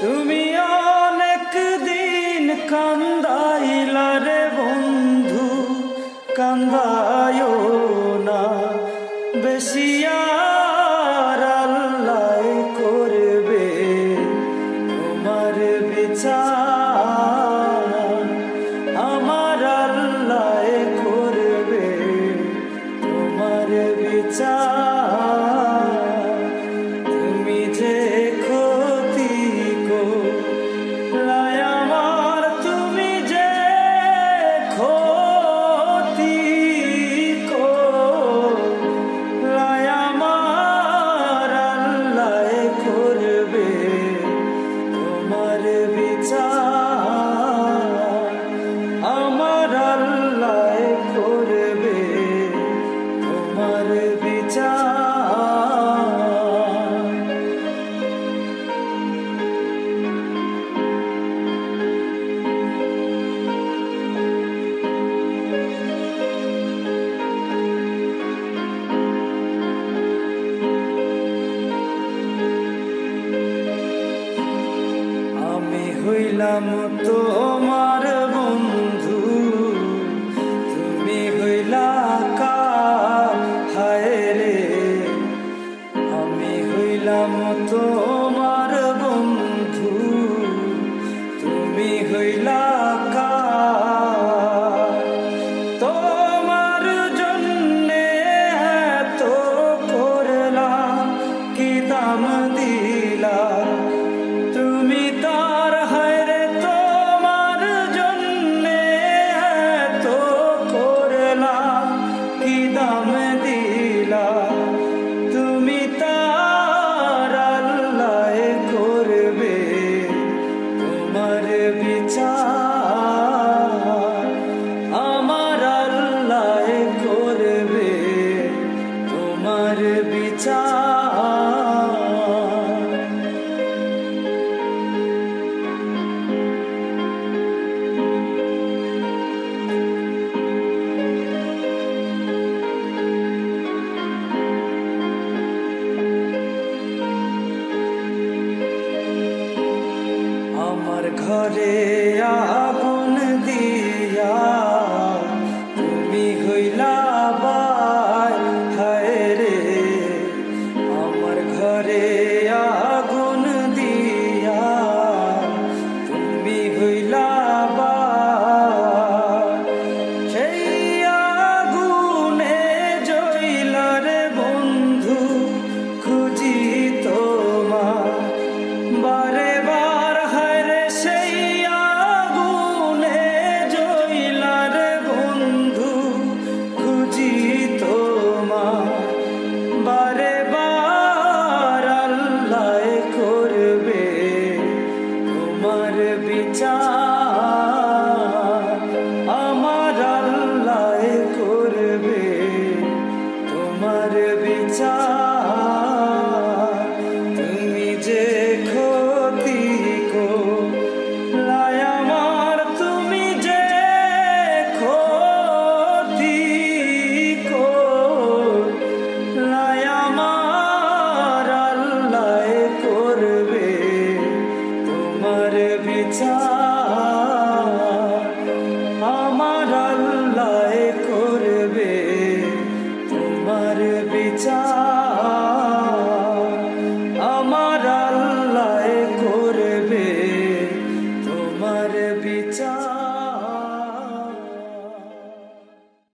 তুমি অনেক দিন কান্দাইলা রে বন্ধু কান্দায় না। বেশিয়া আমার আল্লাহ করবে তোমার বি হইলাম তোমার বন্ধু তুমি হইলা কা হায় রে? আমি হইলাম তোমার বন্ধু তুমি হইলা ঘরে